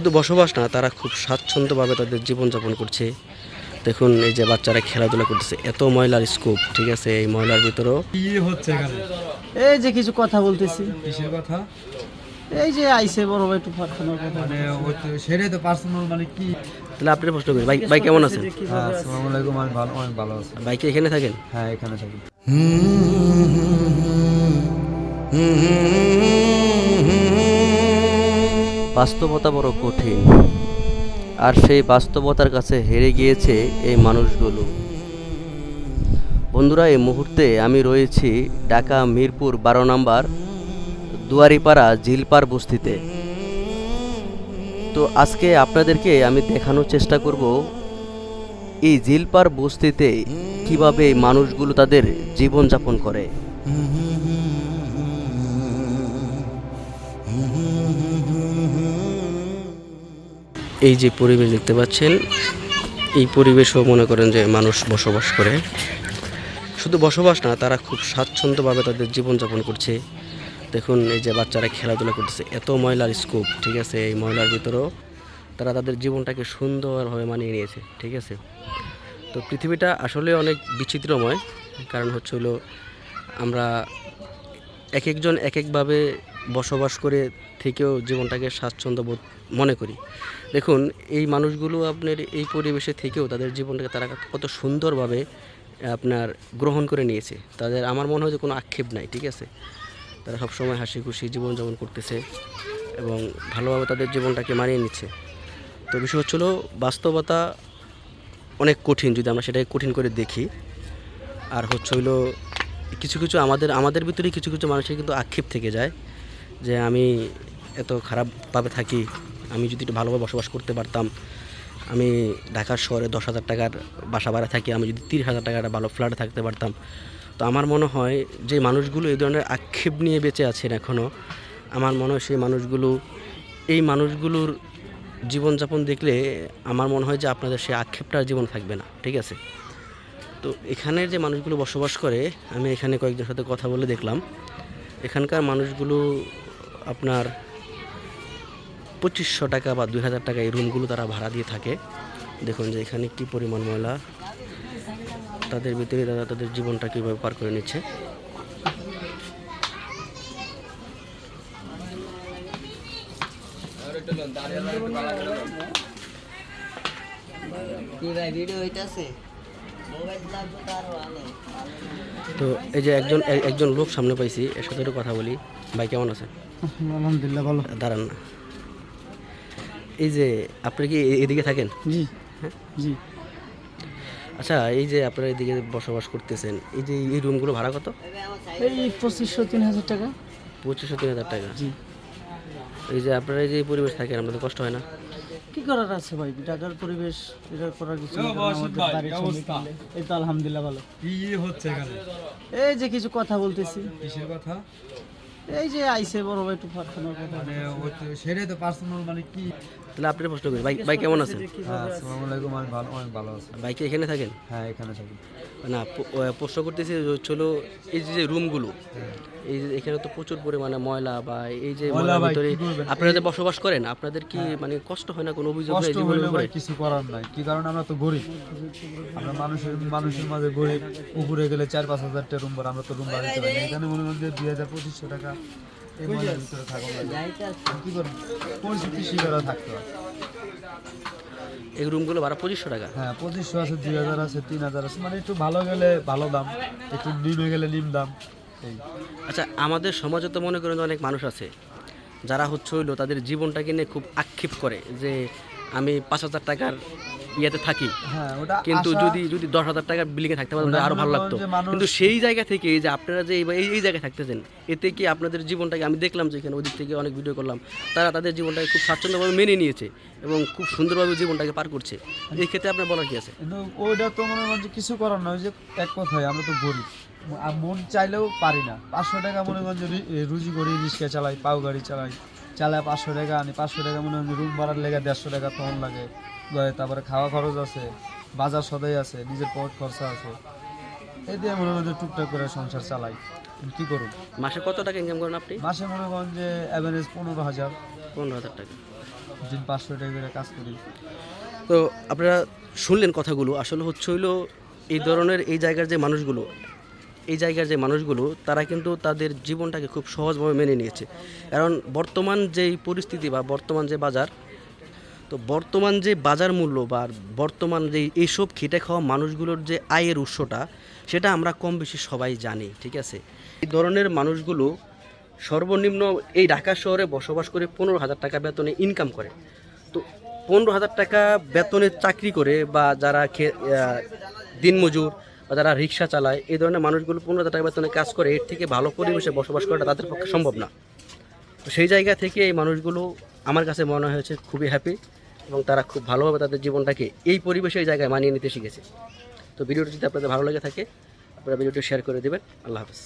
শুধু বসবাস না তারা খুব স্বাচ্ছন্দ্যভাবে তাদের জীবনযাপন করছে দেখুন এই যে বাচ্চারা খেলাধুলা করতেছে এত ময়লার স্কোপ ঠিক আছে এই ময়লার ভিতরেও হচ্ছে এই যে কিছু কথা বলতেছি কিসের কথা এই যে আইসে বড় ভাই একটু প্রার্থনার কথা মানে তো সেটাই তো পার্সোনাল মানে কি তাহলে আপনি প্রশ্ন করি ভাই ভাই কেমন আছেন হ্যাঁ আসসালামু আলাইকুম আমি ভালো অনেক ভালো আছি ভাই কি এখানে থাকেন হ্যাঁ এখানে থাকি বাস্তবতা বড় কঠিন। আর সেই বাস্তবতার কাছে হেরে গিয়েছে এই মানুষগুলো। বন্ধুরা, এই মুহূর্তে আমি রয়েছি ঢাকা মিরপুর বারো নম্বর দুয়ারিপাড়া জিলপার বস্তিতে। তো আজকে আপনাদেরকে আমি দেখানোর চেষ্টা করব এই জিলপার বস্তিতে কীভাবে মানুষগুলো তাদের জীবনযাপন করে। এই যে পরিবেশ দেখতে পাচ্ছেন, এই পরিবেশও মনে করেন যে মানুষ বসবাস করে। শুধু বসবাস না, তারা খুব স্বাচ্ছন্দ্যভাবে তাদের জীবনযাপন করছে। দেখুন, এই যে বাচ্চারা খেলাধুলা করতেছে, এত ময়লার স্কোপ ঠিক আছে? এই ময়লার ভিতরেও তারা তাদের জীবনটাকে সুন্দরভাবে মানিয়ে নিয়েছে, ঠিক আছে? তো পৃথিবীটা আসলে অনেক বিচিত্রময়। কারণ হচ্ছে হলো, আমরা এক একজন এক একভাবে বসবাস করে থেকেও জীবনটাকে স্বাচ্ছন্দ্য বোধ মনে করি। দেখুন, এই মানুষগুলো আপনার এই পরিবেশে থেকেও তাদের জীবনটাকে তারা কত সুন্দরভাবে আপনার গ্রহণ করে নিয়েছে। তাদের, আমার মনে হয় যে কোনো আক্ষেপ নাই, ঠিক আছে? তারা সবসময় হাসি খুশি জীবনযাপন করতেছে এবং ভালোভাবে তাদের জীবনটাকে মানিয়ে নিচ্ছে। তো বিষয় হচ্ছিল, বাস্তবতা অনেক কঠিন, যদি আমরা সেটাকে কঠিন করে দেখি। আর হচ্ছে হইল কিছু কিছু আমাদের আমাদের ভিতরেই কিছু কিছু মানুষের কিন্তু আক্ষেপ থেকে যায়। যে আমি এত খারাপভাবে থাকি, আমি যদি একটু ভালোভাবে বসবাস করতে পারতাম, আমি ঢাকার শহরে দশ হাজার টাকার বাসা ভাড়া থাকি, আমি যদি তিরিশ হাজার টাকার ভালো ফ্ল্যাটে থাকতে পারতাম। তো আমার মনে হয় যে মানুষগুলো এই ধরনের আক্ষেপ নিয়ে বেঁচে আছেন এখনও আমার মনে হয় সেই মানুষগুলো, এই মানুষগুলোর জীবনযাপন দেখলে আমার মনে হয় যে আপনাদের সেই আক্ষেপটা জীবন থাকবে না, ঠিক আছে? তো এখানের যে মানুষগুলো বসবাস করে, আমি এখানে কয়েকজনের সাথে কথা বলে দেখলাম। এখানকার মানুষগুলো আপনার পঁচিশশো টাকা বা দুই হাজার টাকা এই রুমগুলো তারা ভাড়া দিয়ে থাকে। দেখুন যে এখানে কী পরিমাণ ময়লা, তাদের ভিতরে তারা তাদের জীবনটা কীভাবে পার করে নিচ্ছে। ভিডিও হইতাছে? তো এই যে একজন একজন লোক সামনে পাইছি এর সাথে একটু কথা বলি। ভাই কেমন আছেন আলহামদুলিল্লাহ ভালো। দাঁড়ান না। এই যে আপনি কি এদিকে থাকেন? জি। জি। আচ্ছা এই যে আপনারা এদিকে বসবাস করতেছেন এই যে এই রুমগুলো ভাড়া কত? এই পঁচিশশো তিন হাজার টাকা। পঁচিশশো তিন হাজার টাকা। জি। এই যে আপনারা এই যে পরিবেশ থাকেন আপনাদের কষ্ট হয় না। কি করার আছে ভাই? ঢাকার পরিবেশ এটা করার কিছু। এই তো আলহামদুলিল্লাহ ভালো। কি হচ্ছে এখানে? এই যে কিছু কথা বলতেছি। কিসের কথা? এই যে আইসে বড় ভাই একটু পার্সোনাল কথা। মানে সেটাই তো পার্সোনাল মানে কি? তাহলে আপনি প্রশ্ন করি ভাই ভাই কেমন আছেন? হ্যাঁ আসসালামু আলাইকুম আমি ভালো অনেক ভালো আছি। ভাই কি এখানে থাকেন? হ্যাঁ এখানে থাকি। না প্রশ্ন করতেছি হলো এই যে রুমগুলো এই যে এখানে তো প্রচুর পরিমাণে ময়লা বা এই যে ময়লার ভিতরে আপনারা যে বসবাস করেন আপনাদের কি মানে কষ্ট হয় না কোনো অভিযোগ হয় জীবনের উপরে? কিছু করার নাই। কি কারণ আমরা তো গরিব। আমরা মানুষের মানুষের মাঝে গরিব। উপরে গেলে চার পাঁচ হাজার টাকা রুম ভাড়া আমরা তো রুম ভাড়া দিতে পারি এখানে মনে করেন যে দুই হাজার পঁচিশশো টাকা এই রুমগুলো ভাড়া পঁচিশশো টাকা? হ্যাঁ পঁচিশশো আছে দুই হাজার আছে তিন হাজার আছে। মানে একটু ভালো গেলে ভালো দাম একটু নিমে গেলে নিম দাম এই। আচ্ছা আমাদের সমাজে তো মনে করেন অনেক মানুষ আছে যারা হচ্ছে হইল তাদের জীবনটাকে নিয়ে খুব আক্ষেপ করে যে আমি পাঁচ হাজার টাকার ইয়েতে থাকি। হ্যাঁ ওটা কিন্তু যদি যদি দশ হাজার টাকার বিল্ডিংয়ে থাকতে পারতাম আরও ভালো লাগতো। কিন্তু সেই জায়গা থেকে এই যে আপনারা যে এই এই জায়গায় থাকতেছেন এতে কি আপনাদের জীবনটাকে আমি দেখলাম যে এখানে ওদিক থেকে অনেক ভিডিও করলাম। তারা তাদের জীবনটাকে খুব স্বাচ্ছন্দ্যভাবে মেনে নিয়েছে এবং খুব সুন্দরভাবে জীবনটাকে পার করছে। এই ক্ষেত্রে আপনার বলার কি আছে? ওইটা তো মনে করেন যে কিছু করার নয় যে এক কথায় আমরা তো গরিব আর মন চাইলেও পারি না। পাঁচশো টাকা মনে করেন যে রুজি করি রিক্সা চালাই পাও গাড়ি চালাই। চালায় পাঁচশো টাকা আনি পাঁচশো টাকা মনে হয় রুম ভাড়ার লেগে দেড়শো টাকা তখন লাগে। তারপরে খাওয়া খরচ আছে বাজার সদাই আছে নিজের পথ খরচা আছে। এই দিয়ে মনে করেন যে টুকটাক করে সংসার চালাই। কি করুন মাসে কত টাকা ইনকাম করেন আপনি? মাসে মনে করেন যে অ্যাভারেজ পনেরো হাজার। পনেরো হাজার টাকা। দিন পাঁচশো টাকা করে কাজ করি। তো আপনারা শুনলেন কথাগুলো আসলে হচ্ছে হইল এই ধরনের এই জায়গার যে মানুষগুলো এই জায়গার যে মানুষগুলো তারা কিন্তু তাদের জীবনটাকে খুব সহজভাবে মেনে নিয়েছে। কারণ বর্তমান যেই পরিস্থিতি বা বর্তমান যে বাজার তো বর্তমান যে বাজার মূল্য বা বর্তমান যে এইসব খেটে খাওয়া মানুষগুলোর যে আয়ের উৎসটা, সেটা আমরা কম বেশি সবাই জানি, ঠিক আছে? এই ধরনের মানুষগুলো সর্বনিম্ন এই ঢাকা শহরে বসবাস করে পনেরো হাজার টাকা বেতনে ইনকাম করে। তো পনেরো হাজার টাকা বেতনে চাকরি করে বা যারা দিনমজুর বা যারা রিক্সা চালায়, এই ধরনের মানুষগুলো পনেরো হাজার টাকা বেতনে কাজ করে, এর থেকে ভালো পরিবেশে বসবাস করাটা তাদের পক্ষে সম্ভব না। তো সেই জায়গা থেকে এই মানুষগুলো আমার কাছে মনে হয়েছে খুবই হ্যাপি এবং তারা খুব ভালোভাবে তাদের জীবনটাকে এই পরিবেশে এই জায়গায় মানিয়ে নিতে শিখেছে। তো ভিডিওটি যদি আপনাদের ভালো লেগে থাকে, আপনারা ভিডিওটি শেয়ার করে দেবেন। আল্লাহ হাফেজ।